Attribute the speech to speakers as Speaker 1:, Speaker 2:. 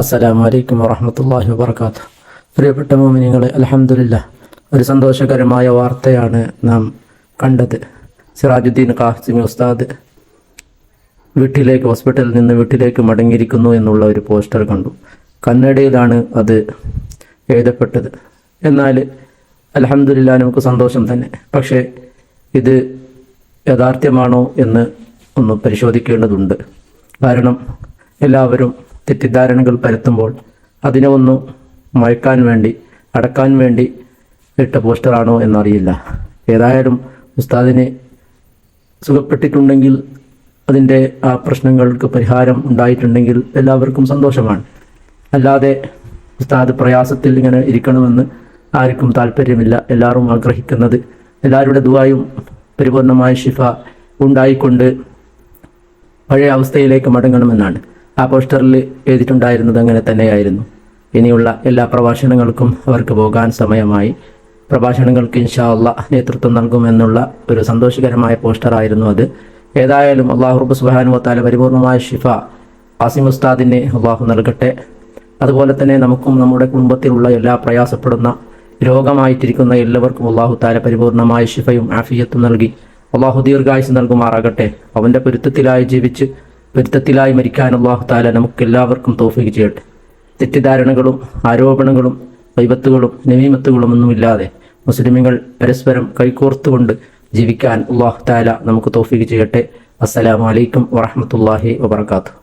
Speaker 1: അസ്സലാമു അലൈക്കും വറഹമത്തല്ലാഹി വാത്ത പ്രിയപ്പെട്ട മോമിനിങ്ങളെ അലഹമില്ല ഒരു സന്തോഷകരമായ വാർത്തയാണ് നാം കണ്ടത്. സിറാജുദ്ദീൻ കാസിമി ഉസ്താദ് വീട്ടിലേക്ക് ഹോസ്പിറ്റലിൽ നിന്ന് വീട്ടിലേക്ക് മടങ്ങിയിരിക്കുന്നു എന്നുള്ള ഒരു പോസ്റ്റർ കണ്ടു. കന്നഡയിലാണ് അത് എഴുതപ്പെട്ടത്. എന്നാൽ അലഹമില്ല നമുക്ക് സന്തോഷം തന്നെ. പക്ഷേ ഇത് യഥാർത്ഥ്യമാണോ എന്ന് ഒന്ന് പരിശോധിക്കേണ്ടതുണ്ട്. കാരണം എല്ലാവരും തെറ്റിദ്ധാരണകൾ പരത്തുമ്പോൾ അതിനെ ഒന്ന് മയക്കാൻ വേണ്ടി അടക്കാൻ വേണ്ടി ഇട്ട പോസ്റ്ററാണോ എന്നറിയില്ല. ഏതായാലും ഉസ്താദിനെ സുഖപ്പെട്ടിട്ടുണ്ടെങ്കിൽ അതിന്റെ ആ പ്രശ്നങ്ങൾക്ക് പരിഹാരം ഉണ്ടായിട്ടുണ്ടെങ്കിൽ എല്ലാവർക്കും സന്തോഷമാണ്. അല്ലാതെ ഉസ്താദ് പ്രയാസത്തിൽ ഇങ്ങനെ ഇരിക്കണമെന്ന് ആർക്കും താല്പര്യമില്ല. എല്ലാവരും ആഗ്രഹിക്കുന്നത് എല്ലാവരുടെ ദുവായും പരിപൂർണമായ ശിഫ ഉണ്ടായിക്കൊണ്ട് പഴയ അവസ്ഥയിലേക്ക് മടങ്ങണമെന്നാണ്. ആ പോസ്റ്ററിൽ എഴുതിയിട്ടുണ്ടായിരുന്നത് അങ്ങനെ തന്നെയായിരുന്നു. ഇനിയുള്ള എല്ലാ പ്രഭാഷണങ്ങൾക്കും അവർക്ക് പോകാൻ സമയമായി. പ്രഭാഷണങ്ങൾക്ക് ഇൻഷാ അള്ളാ നേതൃത്വം നൽകുമെന്നുള്ള ഒരു സന്തോഷകരമായ പോസ്റ്ററായിരുന്നു അത്. ഏതായാലും അള്ളാഹു റബ്ബ് സുബാനു വത്താല പരിപൂർണമായ ഷിഫ ആസിം ഉസ്താദിനെ അള്ളാഹു നൽകട്ടെ. അതുപോലെ തന്നെ നമുക്കും നമ്മുടെ കുടുംബത്തിലുള്ള എല്ലാ പ്രയാസപ്പെടുന്ന രോഗമായിട്ടിരിക്കുന്ന എല്ലാവർക്കും അള്ളാഹു താല പരിപൂർണമായ ശിഫയും ആഫിയത്തും നൽകി. അള്ളാഹു ദീർഘായുസ് നൽകുമാറാകട്ടെ. അവന്റെ പൊരുത്തത്തിലായി ജീവിച്ച് പൊരുത്തത്തിലായി മരിക്കാൻ അള്ളാഹു താല നമുക്ക് എല്ലാവർക്കും തോഫിക്ക് ചെയ്യട്ടെ. തെറ്റിദ്ധാരണകളും ആരോപണങ്ങളും വൈബത്തുകളും നവീമത്തുകളും ഒന്നുമില്ലാതെ മുസ്ലിമുകൾ പരസ്പരം കൈകോർത്തുകൊണ്ട് ജീവിക്കാൻ അള്ളാഹു താല നമുക്ക് തോഫിക്ക് ചെയ്യട്ടെ. അസ്സലാമു അലൈക്കും വറഹമത്തല്ലാഹി വബർക്കാത്തു